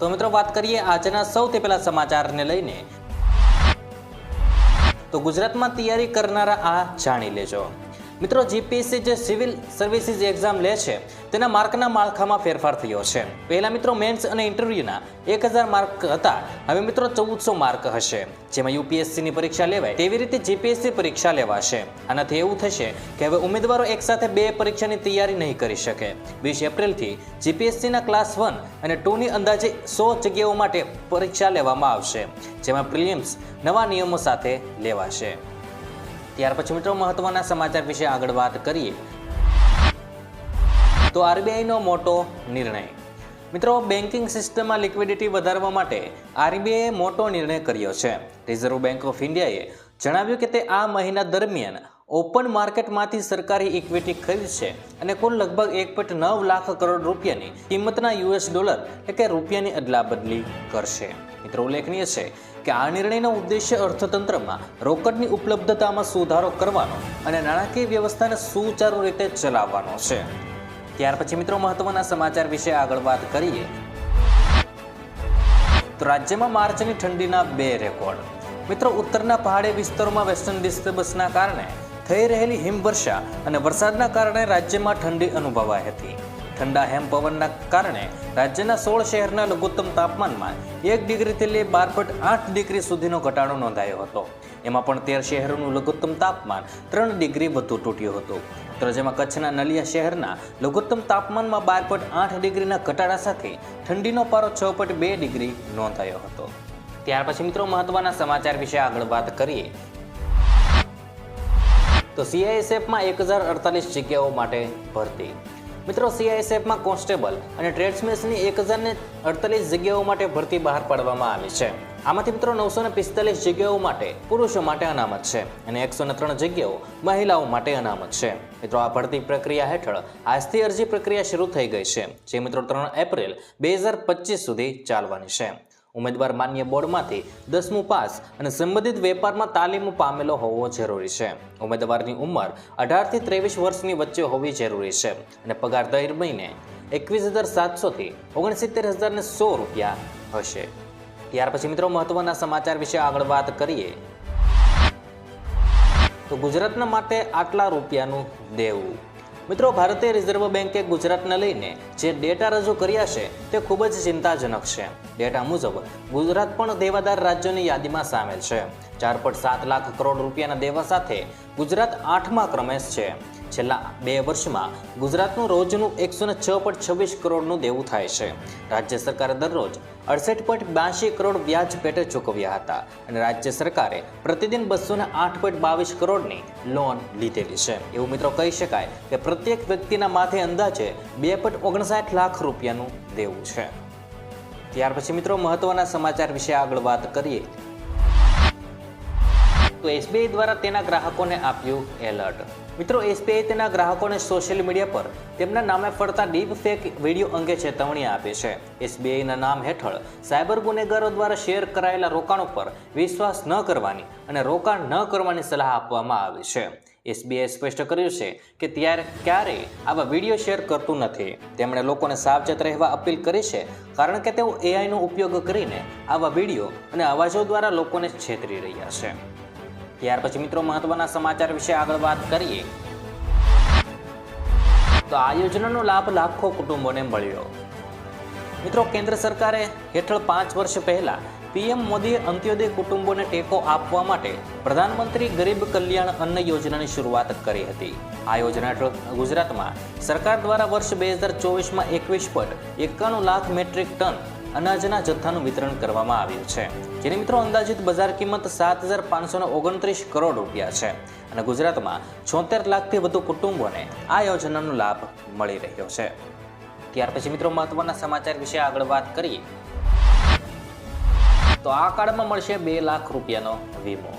તો મિત્રો વાત કરીએ આજના સૌથી પહેલા સમાચારને લઈને. તો ગુજરાતમાં તૈયારી કરનારા આ જાણી લેજો. મિત્રો જીપીએસસી જે સિવિલ સર્વિસીસ એક્ઝામ લે છે, તેના માર્કના માળખામાં ફેરફાર થયો છે. પહેલા મિત્રો મેન્સ અને ઇન્ટરવ્યુના એક હજાર માર્ક હતા, હવે મિત્રો, ચૌદસો માર્ક હશે. જેમાં યુપીએસસીની પરીક્ષા લેવાય, તેવી રીતે જીપીએસસી પરીક્ષા લેવાશે. આનાથી એવું થશે કે હવે ઉમેદવારો એકસાથે બે પરીક્ષાની તૈયારી નહીં કરી શકે. વીસ એપ્રિલથી જીપીએસસીના ક્લાસ વન અને ટુની અંદાજે સો જગ્યાઓ માટે પરીક્ષા લેવામાં આવશે, જેમાં પ્રિલિમ્સ નવા નિયમો સાથે લેવાશે. ત્યાર પછી મિત્રો મહત્વના સમાચાર વિશે આગળ વાત કરીએ. તો આરબીઆઈનો મોટો નિર્ણય. મિત્રો બેન્કિંગ સિસ્ટમમાં લિક્વિડિટી વધારવા માટે આરબીઆઈએ મોટો નિર્ણય કર્યો છે. રિઝર્વ બેન્ક ઓફ ઇન્ડિયાએ જણાવ્યું કે તે આ મહિના દરમિયાન ઓપન માર્કેટમાંથી સરકારી ઇક્વિટી ખરીદશે અને કુલ લગભગ એક પોઈન્ટ નવ લાખ કરોડ રૂપિયાની કિંમતના યુએસ ડોલર એટલે કે રૂપિયાની અદલાબદલી કરશે. મિત્રો, ઉલ્લેખનીય છે કે આ નિર્ણયનો ઉદ્દેશ્ય અર્થતંત્રમાં રોકડની ઉપલબ્ધતામાં સુધારો કરવાનો અને નાણાકીય વ્યવસ્થાને સુચારુ રીતે ચલાવવાનો છે. ત્યાર પછી મિત્રો મહત્વના સમાચાર વિશે આગળ વાત કરીએ. તો રાજ્યમાં માર્ચની ઠંડીના બે રેકોર્ડ. મિત્રો ઉત્તરના પહાડી વિસ્તારોમાં વેસ્ટર્ન ડિસ્ટર્બન્સના કારણે થઈ રહેલી હિમવર્ષા અને વરસાદના કારણે રાજ્યમાં ઠંડી અનુભવાઈ હતી. ઠંડા હેમ પવનના કારણે રાજ્યના સોળ શહેરના લઘુત્તમ તાપમાનમાં એક ડિગ્રીથી લઈ બાર પોઈન્ટ આઠ ડિગ્રી સુધીનો ઘટાડો નોંધાયો હતો. એમાં પણ તેર શહેરોનું લઘુત્તમ તાપમાન ત્રણ ડિગ્રી વધુ તૂટ્યું હતું. તો જેમાં કચ્છના નલિયા શહેરના લઘુત્તમ તાપમાનમાં બાર પોઈન્ટ આઠ ડિગ્રીના ઘટાડા સાથે ઠંડીનો પારો છ પોઈન્ટ બે ડિગ્રી નોંધાયો હતો. ત્યાર પછી મિત્રો મહત્વના સમાચાર વિશે આગળ વાત કરીએ. તો સીઆઈએસએફમાં એક હજાર અડતાલીસ જગ્યાઓ માટે ભરતી. મિત્રો સીઆઈએસએફમાં કોન્સ્ટેબલ અને ટ્રેડ્સમેન્સની એક હજારને અડતાલીસ જગ્યાઓ માટે ભરતી બહાર પાડવામાં આવી છે. આમાંથી મિત્રો નવસો ને પિસ્તાલીસ જગ્યાઓ માટે પુરુષો માટે અનામત છે અને એકસો ને ત્રણ જગ્યાઓ મહિલાઓ માટે અનામત છે. મિત્રો, આ ભરતી પ્રક્રિયા હેઠળ આજથી અરજી પ્રક્રિયા શરૂ થઈ ગઈ છે, જે મિત્રો ત્રણ એપ્રિલ બે હજાર પચીસ સુધી ચાલવાની છે. ઉમેદવાર માન્ય બોર્ડમાંથી દસમું પાસ અને સંબંધિત વેપારમાં તાલીમ પામેલો હોવો જરૂરી છે. ઉમેદવારની ઉંમર અઢારથી ત્રેવીસ વર્ષની વચ્ચે હોવી જરૂરી છે અને પગાર દર મહિને એકવીસ હજાર સાતસોથી ઓગણસિત્તેર હજારને સો રૂપિયા હશે. ત્યાર પછી મિત્રો મહત્વના સમાચાર વિશે આગળ વાત કરીએ. તો ગુજરાતના માટે આટલા રૂપિયાનું દેવું. મિત્રો, ભારતીય રિઝર્વ બેન્કે ગુજરાતને લઈને જે ડેટા રજૂ કર્યા છે, તે ખૂબ જ ચિંતાજનક છે. ડેટા મુજબ, ગુજરાત પણ દેવાદાર રાજ્યોની યાદીમાં સામેલ છે. ચાર સાત લાખ કરોડ રૂપિયાના દેવા સાથે ગુજરાત આઠમા ક્રમે છે. છેલ્લા બે વર્ષમાં ગુજરાતનું રોજનું એકસો છ છવ્વીસ કરોડનું દેવું થાય છે. રાજ્ય સરકારે દરરોજ અડસઠ પોઈન્ટ બ્યાસી કરોડ વ્યાજ પેટે ચૂકવ્યા હતા અને રાજ્ય સરકારે પ્રતિદિન બસો ને આઠ પોઈન્ટ બાવીસ કરોડની લોન લીધેલી છે. એવું મિત્રો કહી શકાય કે પ્રત્યેક વ્યક્તિના માથે અંદાજે બે પોઈન્ટ ઓગણસાઠ લાખ રૂપિયાનું દેવું છે. ત્યાર પછી મિત્રો મહત્વના સમાચાર વિશે આગળ વાત કરીએ. તો એસબીઆઈ દ્વારા તેના ગ્રાહકોને આપ્યું એલર્ટ. મિત્રો એસબીઆઈ તેના ગ્રાહકોને સોશિયલ મીડિયા પર તેમના નામે ફરતા ડીપ ફેક વીડિયો અંગે ચેતવણી આપે છે. એસબીઆઈના નામ હેઠળ સાયબર ગુનેગારો દ્વારા શેર કરાયેલા રોકાણો પર વિશ્વાસ ન કરવાની અને રોકાણ ન કરવાની સલાહ આપવામાં આવી છે. એસબીઆઈ સ્પષ્ટ કર્યું છે કે ત્યારે ક્યારેય આવા વીડિયો શેર કરતું નથી. તેમણે લોકોને સાવચેત રહેવા અપીલ કરી છે, કારણ કે તેઓ એઆઈનો ઉપયોગ કરીને આવા વીડિયો અને અવાજો દ્વારા લોકોને છેતરી રહ્યા છે. ત્યાર પછી મિત્રો મહત્વના સમાચાર વિશે આગળ વાત કરીએ. તો આ યોજનાનો લાભ લાખો કુટુંબોને મળ્યો. મિત્રો કેન્દ્ર સરકારે હેઠળ પાંચ વર્ષ પહેલા પીએમ મોદીએ અંત્યોદય કુટુંબોને ટેકો આપવા માટે પ્રધાનમંત્રી ગરીબ કલ્યાણ અન્ન યોજનાની શરૂઆત કરી હતી. આ યોજના હેઠળ ગુજરાતમાં સરકાર દ્વારા વર્ષ બે હજાર ચોવીસમાં એકવીસ પોઈન્ટ એકાણું લાખ મેટ્રિક ટન અનાજના જથ્થાનું વિતરણ કરવામાં આવ્યું છે. જેની મિત્રો અંદાજિત બજાર કિંમત સાત હજાર પાંચસો ઓગણત્રીસ કરોડ રૂપિયા છે અને ગુજરાતમાં છોતેર લાખથી વધુ કુટુંબોને આ યોજનાનો લાભ મળી રહ્યો છે. ત્યાર પછી મિત્રો મહત્વના સમાચાર વિશે આગળ વાત કરીએ. તો આ કાળમાં મળશે બે લાખ રૂપિયાનો વીમો.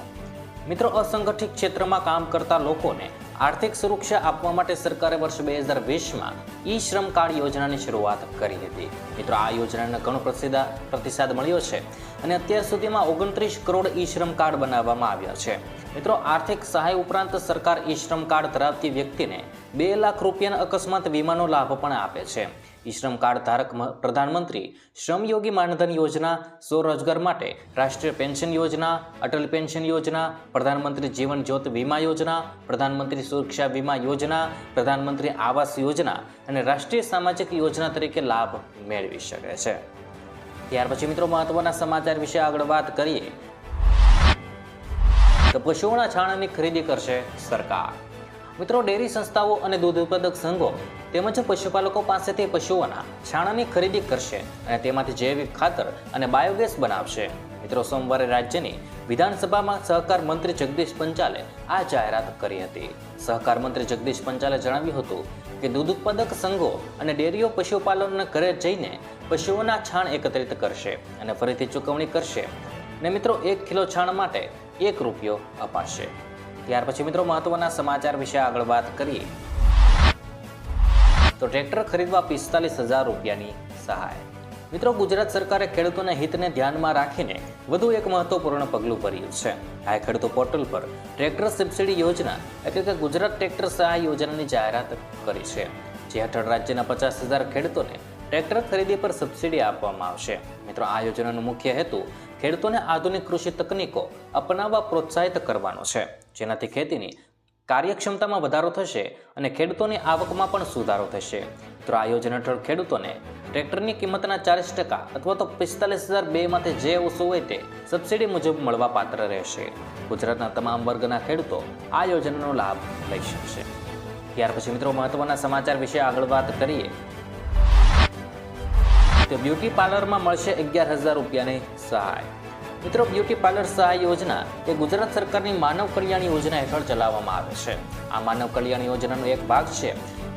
મિત્રો અસંગઠિત ક્ષેત્રમાં કામ કરતા લોકોને આર્થિક સુરક્ષા આપવા માટે સરકારે વર્ષ બે હજાર વીસમાં ઈ શ્રમ કાર્ડ યોજનાની શરૂઆત કરી હતી મિત્રો, આ યોજનાને ઘણો પ્રસિદ્ધ પ્રતિસાદ મળ્યો છે અને અત્યાર સુધીમાં ઓગણત્રીસ કરોડ ઈ શ્રમ કાર્ડ બનાવવામાં આવ્યા છે. મિત્રો, આર્થિક સહાય ઉપરાંત સરકાર ઈ શ્રમ કાર્ડ ધરાવતી વ્યક્તિને બે લાખ રૂપિયાના અકસ્માત વીમાનો લાભ પણ આપે છે. શ્રમ કાર્ડ ધારક પ્રધાનમંત્રી શ્રમયોગી માનધન યોજના, સ્વરોજગાર માટે રાષ્ટ્રીય પેન્શન યોજના, અટલ પેન્શન યોજના, પ્રધાનમંત્રી જીવન જ્યોત વીમા યોજના, પ્રધાનમંત્રી સુરક્ષા વીમા યોજના, પ્રધાનમંત્રી આવાસ યોજના અને રાષ્ટ્રીય સામાજિક યોજના તરીકે લાભ મેળવી શકે છે. ત્યાર પછી મિત્રો મહત્વના સમાચાર વિશે આગળ વાત કરીએ. તો પશુઓના છાણની ખરીદી કરશે સરકાર. મિત્રો ડેરી સંસ્થાઓ અને દૂધ ઉત્પાદક સંઘો તેમજ પશુપાલકો પાસેથી પશુઓના છાણાની ખરીદી કરશે અને તેમાંથી જૈવિક ખાતર અને બાયોગેસ બનાવશે. મિત્રો, સોમવારે રાજ્યની વિધાનસભામાં સહકાર મંત્રી જગદીશ પંચાલે આ જાહેરાત કરી હતી. સહકાર મંત્રી જગદીશ પંચાલે જણાવ્યું હતું કે દૂધ ઉત્પાદક સંઘો અને ડેરીઓ પશુપાલનના ઘરે જઈને પશુઓના છાણ એકત્રિત કરશે અને ફરીથી ચૂકવણી કરશે ને મિત્રો, એક કિલો છાણ માટે એક રૂપિયો અપાશે. ત્યાર પછી મિત્રો, મહત્વના સમાચાર વિશે આગળ વાત કરીએ. તો ટ્રેક્ટર ખરીદવા પિસ્તાલીસ હજાર રૂપિયાની સહાય. મિત્રો, ગુજરાત સરકારે ખેડૂતોના હિતને ધ્યાનમાં રાખીને વધુ એક મહત્વપૂર્ણ પગલું ભર્યું છે. આ ખેડૂતો પોર્ટલ પર ટ્રેક્ટર સબસિડી યોજના એટલે કે ગુજરાત ટ્રેક્ટર સહાય યોજનાની જાહેરાત કરી છે. જે હેઠળ રાજ્યના પચાસ હજાર ખેડૂતોને ટ્રેક્ટર ખરીદી પર સબસિડી આપવામાં આવશે. મિત્રો, આ યોજનાનો મુખ્ય હેતુ ખેડૂતોને આધુનિક કૃષિ તકનીકો અપનાવવા પ્રોત્સાહિત કરવાનો છે. જેનાથી ખેતીની કાર્યક્ષમતામાં વધારો થશે અને ખેડૂતોની આવકમાં પણ સુધારો થશે. તો આ યોજના હેઠળ ખેડૂતોને ટ્રેક્ટરની કિંમતના ચાલીસ ટકા અથવા તો પિસ્તાલીસ હજાર બેમાંથી જે ઓછું હોય તે સબસિડી મુજબ મળવા પાત્ર રહેશે. ગુજરાતના તમામ વર્ગના ખેડૂતો આ યોજનાનો લાભ લઈ શકશે. ત્યાર પછી મિત્રો મહત્વના સમાચાર વિશે આગળ વાત કરીએ. તો બ્યુટી પાર્લરમાં મળશે અગિયાર હજાર રૂપિયાની સહાય. મિત્રો બ્યુટી પાર્લર સહાય યોજના એ ગુજરાત સરકારની માનવ કલ્યાણ યોજના હેઠળ ચલાવવામાં આવે છે. આ માનવ કલ્યાણ યોજનાનો એક ભાગ છે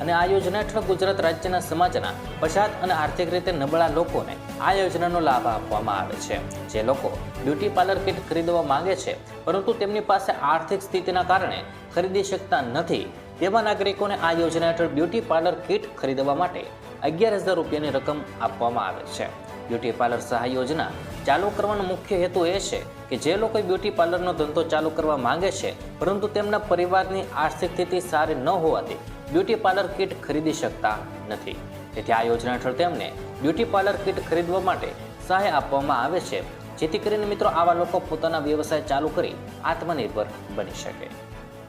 અને આ યોજના હેઠળ ગુજરાત રાજ્યના સમાજના પછાત અને આર્થિક રીતે નબળા લોકોને આ યોજનાનો લાભ આપવામાં આવે છે. જે લોકો બ્યુટી પાર્લર કિટ ખરીદવા માંગે છે, પરંતુ તેમની પાસે આર્થિક સ્થિતિના કારણે ખરીદી શકતા નથી, તેવા નાગરિકોને આ યોજના હેઠળ બ્યુટી પાર્લર કિટ ખરીદવા માટે અગિયાર હજાર રૂપિયાની રકમ આપવામાં આવે છે. બ્યુટી પાર્લર સહાય યોજના ચાલુ કરવાનો મુખ્ય હેતુ એ છે કે જે લોકો બ્યુટી પાર્લરનો ધંધો ચાલુ કરવા માંગે છે, પરંતુ તેમના પરિવારની આર્થિક સ્થિતિ સારી ન હોવાથી બ્યુટી પાર્લર કિટ ખરીદી શકતા નથી. તેથી આ યોજના હેઠળ તેમને બ્યુટી પાર્લર કિટ ખરીદવા માટે સહાય આપવામાં આવે છે, જેથી કરીને મિત્રો આવા લોકો પોતાના વ્યવસાય ચાલુ કરી આત્મનિર્ભર બની શકે.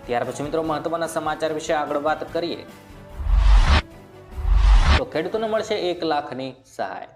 ત્યાર પછી મિત્રો મહત્વના સમાચાર વિશે આગળ વાત કરીએ. તો ખેડૂતોને મળશે એક લાખની સહાય.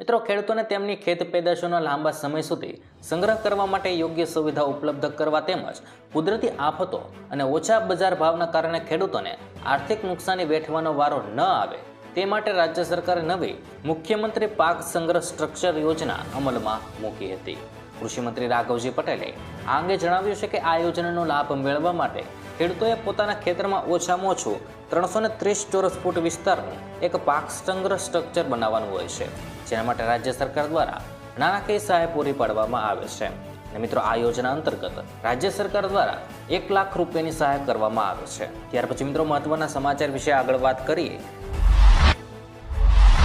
મિત્રો, ખેડૂતોને તેમની ખેત પેદાશોનો લાંબા સમય સુધી સંગ્રહ કરવા માટે યોગ્ય સુવિધા ઉપલબ્ધ કરવા તેમજ કુદરતી આફતો અને ઓછા બજાર ભાવના કારણે ખેડૂતોને આર્થિક નુકસાની વેઠવાનો વારો ન આવે, તે માટે રાજ્ય સરકારે નવી મુખ્યમંત્રી પાક સંગ્રહ સ્ટ્રક્ચર યોજના અમલમાં મૂકી હતી. કૃષિમંત્રી રાઘવજી પટેલે આ અંગે જણાવ્યું છે કે આ યોજનાનો લાભ મેળવવા માટે ખેડૂતોએ પોતાના ખેતરમાં ઓછામાં ઓછું ત્રણસો ત્રીસ ચોરસ ફૂટ વિસ્તારનું એક પાક સંગ્રહ સ્ટ્રક્ચર બનાવવાનું હોય છે. જેના માટે રાજ્ય સરકાર દ્વારા નાણાકીય સહાય પૂરી પાડવામાં આવે છે. અને મિત્રો, આ યોજના અંતર્ગત રાજ્ય સરકાર દ્વારા એક લાખ રૂપિયાની સહાય કરવામાં આવે છે. ત્યાર પછી મિત્રો, મહત્વના સમાચાર વિશે આગળ વાત કરીએ.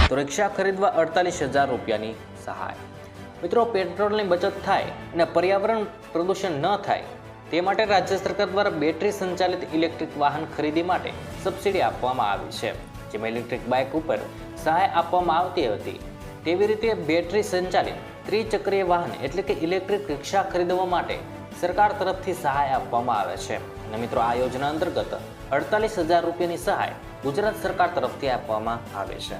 તો રિક્ષા ખરીદવા અડતાલીસ હજાર રૂપિયાની સહાય. મિત્રો, પેટ્રોલની બચત થાય અને પર્યાવરણ પ્રદૂષણ ન થાય તે માટે રાજ્ય સરકાર દ્વારા બેટરી સંચાલિત ઇલેક્ટ્રિક વાહન ખરીદી માટે સબસિડી આપવામાં આવી છે. જેમાં ઇલેક્ટ્રિક બાઇક ઉપર સહાય આપવામાં આવતી હતી. તેવી રીતે બેટરી સંચાલિત ત્રિચક્રીય વાહન એટલે કે ઇલેક્ટ્રિક રિક્ષા ખરીદવા માટે સરકાર તરફથી સહાય આપવામાં આવે છે? અને મિત્રો, આ યોજના અંતર્ગત અડતાલીસ હજાર રૂપિયાની સહાય ગુજરાત સરકાર તરફથી આપવામાં આવે છે.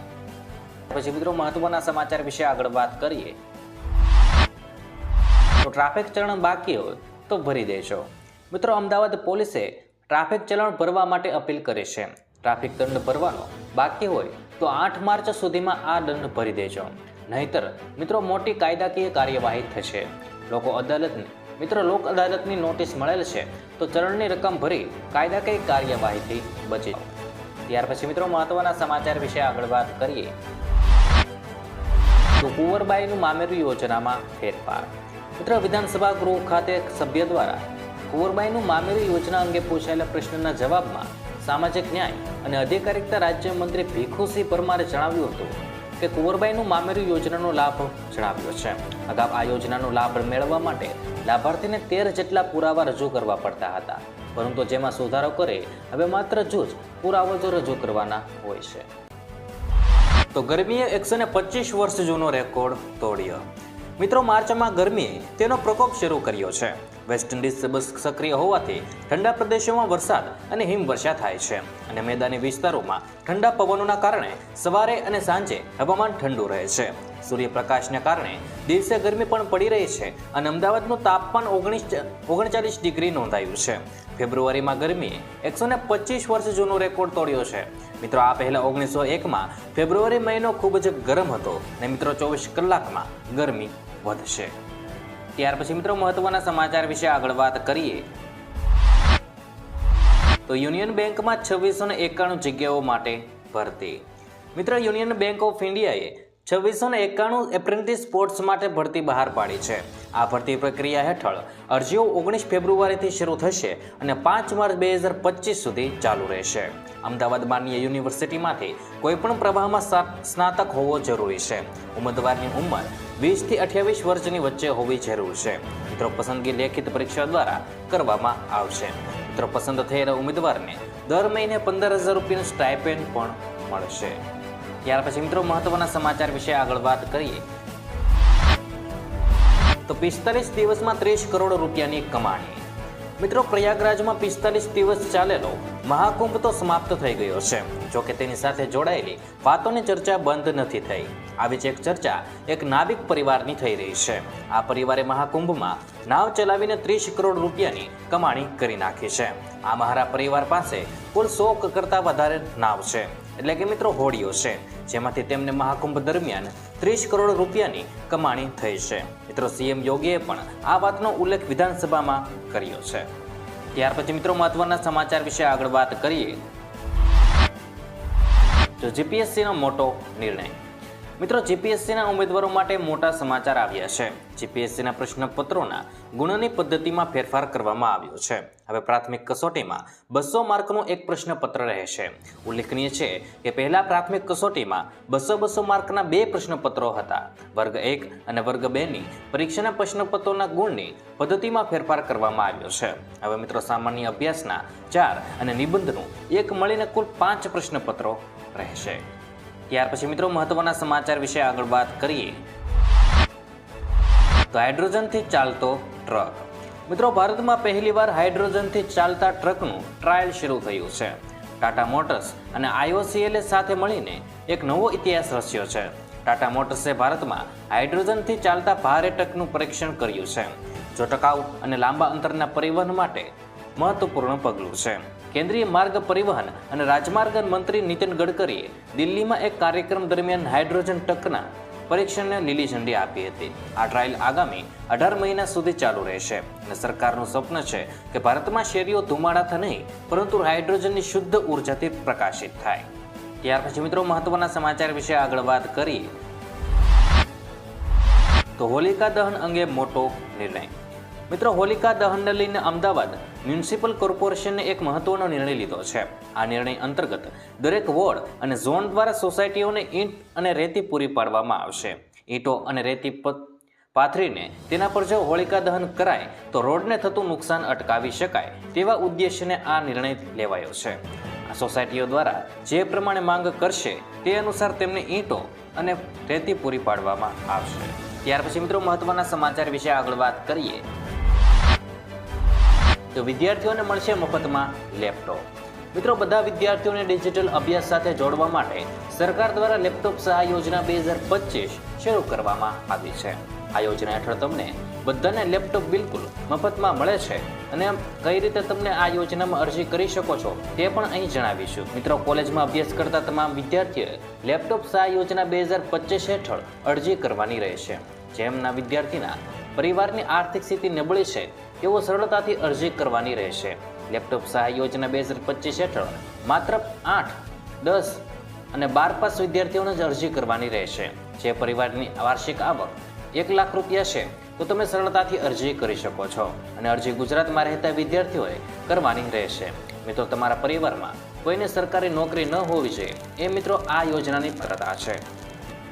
પછી મિત્રો, મહત્વના સમાચાર વિશે આગળ વાત કરીએ. તો ટ્રાફિક ચલણ બાકી હોય તો ભરી દેજો. મિત્રો, અમદાવાદ પોલીસે ટ્રાફિક ચલણ ભરવા માટે અપીલ કરી છે. ટ્રાફિક દંડ ભરવાનો બાકી હોય તો આઠ માર્ચ સુધીમાં આ દંડ ભરી દેજો. નહીતર મિત્રો મોટી કાયદાકીય કાર્યવાહી થશે. લોકો અદાલતની, મિત્રો લોક અદાલતની નોટિસ મળેલ છે, તો ચરણની રકમ ભરી કાયદાકીય કાર્યવાહીથી બચી. ત્યાર પછી મિત્રો મહત્વના સમાચાર વિશે આગળ વાત કરીએ. તો કુંવરબાઈનું મામેરું યોજનામાં ફેરફાર. મિત્ર વિધાનસભા ગૃહ ખાતે સભ્ય દ્વારા કુંવરબાઈનું મામેરું યોજના અંગે પૂછાયેલા પ્રશ્નના જવાબમાં સામાજિક ન્યાય અને અધિકારિતા રાજ્યમંત્રી ભીખુસિંહ પરમારે જણાવ્યું હતું કે કુંવરબાઈનું મામેરું યોજનાનો લાભ જણાવ્યો છે. અગાઉ આ યોજનાનો લાભ મેળવવા માટે લાભાર્થીને તેર જેટલા પુરાવા રજૂ કરવા પડતા હતા. પરંતુ જેમાં સુધારો કરે, હવે માત્ર જૂજ પુરાવો જ રજૂ કરવાના હોય છે. તો ગરમીએ એકસો ને પચીસ વર્ષ જૂનો રેકોર્ડ તોડ્યો. મિત્રો, માર્ચમાં ગરમીએ તેનો પ્રકોપ શરૂ કર્યો છે. વેસ્ટ ઇન્ડિઝ સક્રિય હોવાથી ઠંડા પ્રદેશોમાં વરસાદ અને હિમવર્ષા થાય છે. અને મેદાની વિસ્તારોમાં ઠંડા પવનોના કારણે સવારે અને સાંજે હવામાન ઠંડુ રહે છે. સૂર્યપ્રકાશને કારણે દિવસે ગરમી પણ પડી રહી છે અને અમદાવાદનું તાપમાન ઓગણીસ ઓગણચાલીસ ડિગ્રી નોંધાયું છે. ફેબ્રુઆરીમાં ગરમીએ એકસો ને પચીસ વર્ષ જૂનો રેકોર્ડ તોડ્યો છે. મિત્રો, આ પહેલા ઓગણીસો એકમાં ફેબ્રુઆરી મહિનો ખૂબ જ ગરમ હતો અને મિત્રો, ચોવીસ કલાકમાં ગરમી વધશે. ત્યાર પછી મિત્રો મહત્વના સમાચાર વિશે આગળ વાત કરીએ. તો યુનિયન બેંકમાં છવ્વીસો એકાણું જગ્યાઓ માટે ભરતી. મિત્રો, યુનિયન બેંક ઓફ ઇન્ડિયાએ છવ્વીસો ને એકાણું એપ્રેન્ટિસ સ્પોર્ટ્સ માટે ભરતી બહાર પાડી છે. આ ભરતી પ્રક્રિયા હેઠળ અરજીઓ ઓગણીસ ફેબ્રુઆરીથી શરૂ થશે અને પાંચ માર્ચ બે હજાર પચીસ સુધી ચાલુ રહેશે. અમદાવાદ માન્ય યુનિવર્સિટીમાંથી કોઈપણ પ્રવાહમાં સ્નાતક હોવો જરૂરી છે. ઉમેદવારની ઉંમર વીસથી અઠ્યાવીસ વર્ષની વચ્ચે હોવી જરૂર છે. મિત્રો, પસંદગી લેખિત પરીક્ષા દ્વારા કરવામાં આવશે. મિત્રો, પસંદ થયેલા ઉમેદવારને દર મહિને પંદર હજાર રૂપિયાનું સ્ટાઇપેન્ડ પણ મળશે. ત્યાર પછી મિત્રો, મહત્વના સમાચાર વિશે આગળ વાત કરીએ. તો પિસ્તાલીસ દિવસમાં ત્રીસ કરોડ રૂપિયાની કમાણી. મિત્રો, પ્રયાગરાજમાં પિસ્તાલીસ દિવસ ચાલેલો મહાકુંભ તો સમાપ્ત થઈ ગયો છે. જોકે તેની સાથે જોડાયેલી વાતોની ચર્ચા બંધ નથી થઈ. આવી જ એક ચર્ચા એક નાવિક પરિવારની થઈ રહી છે. આ પરિવારે મહાકુંભમાં નાવ ચલાવીને ત્રીસ કરોડ રૂપિયાની કમાણી કરી નાખી છે. આ મહારા પરિવાર પાસે કુલ સો કરતાં વધારે નાવ છે. એટલે કે મિત્રો હોડીઓ છે. જેમાંથી તેમને મહાકુંભ દરમિયાન ત્રીસ કરોડ રૂપિયાની કમાણી થઈ છે. મિત્રો સીએમ યોગીએ પણ આ વાતનો ઉલ્લેખ વિધાનસભામાં કર્યો છે. ત્યાર પછી મિત્રો મહત્વના સમાચાર વિશે આગળ વાત કરીએ. તો જીપીએસસીનો મોટો નિર્ણય. મિત્રો જીપીએસસીના ઉમેદવારો માટે મોટા સમાચાર આવ્યા છે. જીપીએસસીના પ્રશ્નપત્રોના ગુણની પદ્ધતિમાં ફેરફાર કરવામાં આવ્યો છે. હવે પ્રાથમિક કસોટીમાં બસો માર્કનું એક પ્રશ્નપત્ર રહેશે ઉલ્લેખનીય છે કે પહેલા પ્રાથમિક કસોટીમાં બસો બસો માર્કના બે પ્રશ્નપત્રો હતા. વર્ગ એક અને વર્ગ બેની પરીક્ષાના પ્રશ્નપત્રોના ગુણની પદ્ધતિમાં ફેરફાર કરવામાં આવ્યો છે. હવે મિત્રો, સામાન્ય અભ્યાસના ચાર અને નિબંધનું એક મળીને કુલ પાંચ પ્રશ્નપત્રો રહેશે. ત્યાર પછી મિત્રો મહત્વના સમાચાર વિશે આગળ વાત કરીએ. તો હાઇડ્રોજનથી ચાલતો ટ્રક. મિત્રો ભારતમાં પહેલીવાર હાઇડ્રોજનથી ચાલતા ટ્રકનું ટ્રાયલ શરૂ થયું છે. ટાટા મોટર્સ અને આઈઓસીએલએ સાથે મળીને એક નવો ઇતિહાસ રચ્યો છે. ટાટા મોટર્સે ભારતમાં હાઇડ્રોજનથી ચાલતા ભારે ટ્રકનું પરીક્ષણ કર્યું છે. જો ટકાઉ અને લાંબા અંતરના પરિવહન માટે મહત્વપૂર્ણ પગલું છે. કેન્દ્રીય માર્ગ પરિવહન અને રાજમાર્ગ મંત્રી નીતિન ગડકરીએ દિલ્હીમાં એક કાર્યક્રમ દરમિયાન હાઇડ્રોજન ટકના પરીક્ષણને લીલી ઝંડી આપી હતી. આ ટ્રાયલ આગામી અઢાર મહિના સુધી ચાલુ રહેશે. અને સરકારનું સ્વપ્ન છે કે ભારતમાં શેરીઓ ધુમાડાથી નહીં, પરંતુ હાઇડ્રોજનની શુદ્ધ ઉર્જાથી પ્રકાશિત થાય. ત્યાર પછી મિત્રો મહત્વના સમાચાર વિશે આગળ વાત કરીએ. તો હોલિકા દહન અંગે મોટો નિર્ણય. મિત્રો, હોલિકા દહનને લઈને અમદાવાદ મ્યુનિસિપલ કોર્પોરેશને એક મહત્વનો નિર્ણય લીધો છે. આ નિર્ણય અંતર્ગત દરેક વોર્ડ અને ઝોન દ્વારા સોસાયટીઓને ઈંટ અને રેતી પૂરી પાડવામાં આવશે. ઈંટો અને રેતી પાથરીને તેના પર જો હોલિકા દહન કરાય, તો રોડને થતું નુકસાન અટકાવી શકાય તેવા ઉદ્દેશ્યને આ નિર્ણય લેવાયો છે. આ સોસાયટીઓ દ્વારા જે પ્રમાણે માંગ કરશે, તે અનુસાર તેમને ઈંટો અને રેતી પૂરી પાડવામાં આવશે. ત્યાર પછી મિત્રો, મહત્વના સમાચાર વિશે આગળ વાત કરીએ. તો વિદ્યાર્થીઓને મળશે મફતમાં લેપટોપ. મિત્રો, બધા વિદ્યાર્થીઓને ડિજિટલ અભ્યાસ સાથે જોડવા માટે સરકાર દ્વારા લેપટોપ સહાય યોજના બે હજાર પચીસ શરૂ કરવામાં આવી છે. આ યોજના હેઠળ તમને બધાને લેપટોપ બિલકુલ મફતમાં મળે છે. અને કઈ રીતે તમને આ યોજનામાં અરજી કરી શકો છો તે પણ અહીં જણાવીશું. મિત્રો, કોલેજમાં અભ્યાસ કરતા તમામ વિદ્યાર્થીઓએ લેપટોપ સહાય યોજના બે હજાર પચીસ હેઠળ અરજી કરવાની રહેશે. જેમના વિદ્યાર્થીના પરિવારની આર્થિક સ્થિતિ નબળી છે તેઓ સરળતાથી અરજી કરવાની રહેશે. લેપટોપ સહાય યોજના બે હજાર પચીસ હેઠળ માત્ર આઠ, દસ અને બાર પાસ વિદ્યાર્થીઓને જ અરજી કરવાની રહેશે. જે પરિવારની વાર્ષિક આવક એક લાખ રૂપિયા છે, તો તમે સરળતાથી અરજી કરી શકો છો અને અરજી ગુજરાતમાં રહેતા વિદ્યાર્થીઓએ કરવાની રહેશે. મિત્રો, તમારા પરિવારમાં કોઈને સરકારી નોકરી ન હોવી જોઈએ, એ મિત્રો આ યોજનાની પ્રતા છે.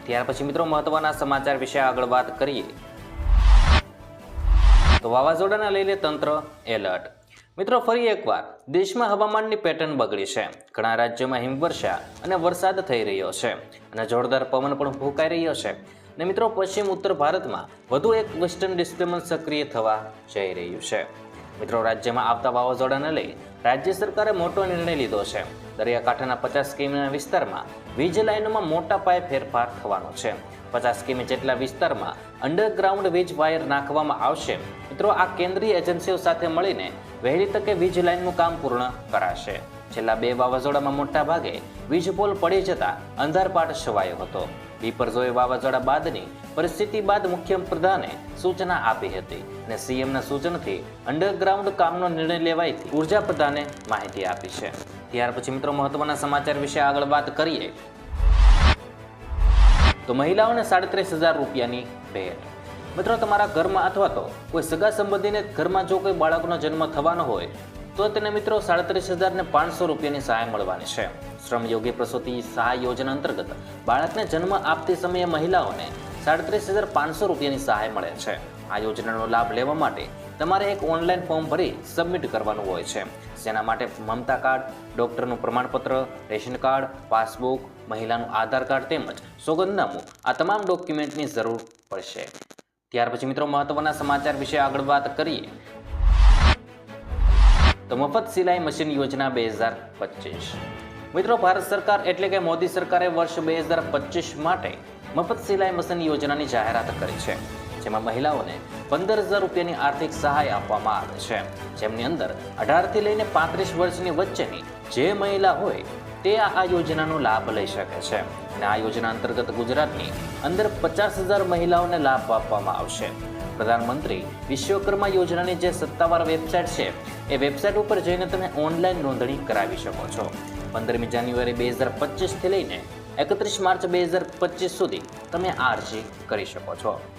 ત્યાર પછી મિત્રો, મહત્વના સમાચાર વિશે આગળ વાત કરીએ. તો વાવાઝોડાને લઈને તંત્ર એલર્ટ. મિત્રો, ફરી એકવાર, દેશમાં હવામાનની પેટર્ન બગડી છે. ઘણા રાજ્યોમાં હિમવર્ષા અને વરસાદ થઈ રહ્યો છે અને જોરદાર પવન પણ ફૂંકાઈ રહ્યો છે. અને મિત્રો, પશ્ચિમ ઉત્તર ભારતમાં વધુ એક વેસ્ટર્ન ડિસ્ટર્બન્સ સક્રિય થવા જઈ રહ્યું છે. મિત્રો, રાજ્યમાં આવતા વાવાઝોડાને લઈ રાજ્ય સરકારે મોટો નિર્ણય લીધો છે. દરિયાકાંઠાના પચાસ કિમીના વિસ્તારમાં વીજ લાઇનોમાં મોટા પાયે ફેરફાર થવાનો છે. પચાસ કિમી જેટલા વિસ્તારમાં અંડરગ્રાઉન્ડ વીજ વાયર નાખવામાં આવશે. મિત્રો, આ કેન્દ્રીય એજન્સીઓ સાથે મળીને વહેલી તકે વીજ લાઇનનું કામ પૂર્ણ કરાશે. છેલ્લા બે વાવાઝોડામાં મોટા ભાગે વીજ પોલ પડી જતા અંધારપાટ છવાયો હતો. બિપરજોય વાવાઝોડા બાદની પરિસ્થિતિ બાદ મુખ્યપ્રધાને સૂચના આપી હતી અને સીએમના સૂચનથી અંડરગ્રાઉન્ડ કામનો નિર્ણય લેવાયથી ઊર્જા પ્રધાને માહિતી આપી છે. ત્યાર પછી મિત્રો, મહત્વના સમાચાર વિશે આગળ વાત કરીએ. તો મહિલાઓને સાડત્રીસ હજાર રૂપિયાની ભેટ મિત્રો, તમારા ઘરમાં અથવા તો કોઈ સગા સંબંધીને ઘરમાં જો કોઈ બાળકનો જન્મ થવાનો હોય, તો તેને મિત્રો સાડત્રીસ હજાર ને પાંચસો રૂપિયાની સહાય મળવાની છે. શ્રમયોગી પ્રસૂતિ સહાય યોજના અંતર્ગત બાળકને જન્મ આપતી સમયે મહિલાઓને સાડત્રીસ હજાર પાંચસો રૂપિયાની સહાય મળે છે. આ યોજનાનો લાભ લેવા માટે તમારે એક ઓનલાઈન ફોર્મ ભરી સબમિટ કરવાનું હોય છે. જેના માટે મમતા કાર્ડ, ડૉક્ટરનું પ્રમાણપત્ર, રેશન કાર્ડ, પાસબુક, મહિલાનું આધાર કાર્ડ તેમજ સોગંદનામું આ તમામ ડોક્યુમેન્ટની જરૂર પડશે. ત્યાર પછી મિત્રો મહત્વના સમાચાર વિશે આગળ વાત કરીએ. તો મફત સિલાઈ મશીન યોજના બે હજાર પચીસ. મિત્રો ભારત સરકાર એટલે કે મોદી સરકારે વર્ષ બે હજાર પચીસ માટે મફત સિલાઈ મશીન યોજનાની જાહેરાત કરી છે. જેમાં મહિલાઓને પંદર હજાર રૂપિયાની આર્થિક સહાય આપવામાં આવે છે. જેમની અંદર અઢારથી લઈને પાંત્રીસ વર્ષની વચ્ચેની જે મહિલા હોય તે આ યોજનાનો લાભ લઈ શકે છે. અને આ યોજના અંતર્ગત ગુજરાતની અંદર પચાસ હજાર મહિલાઓને લાભ આપવામાં આવશે. પ્રધાનમંત્રી વિશ્વકર્મા યોજનાની જે સત્તાવાર વેબસાઇટ છે, એ વેબસાઇટ ઉપર જઈને તમે ઓનલાઈન નોંધણી કરાવી શકો છો. પંદરમી જાન્યુઆરી બે હજાર પચીસથી લઈને એકત્રીસ માર્ચ બે હજાર પચીસ સુધી તમે આ અરજી કરી શકો છો.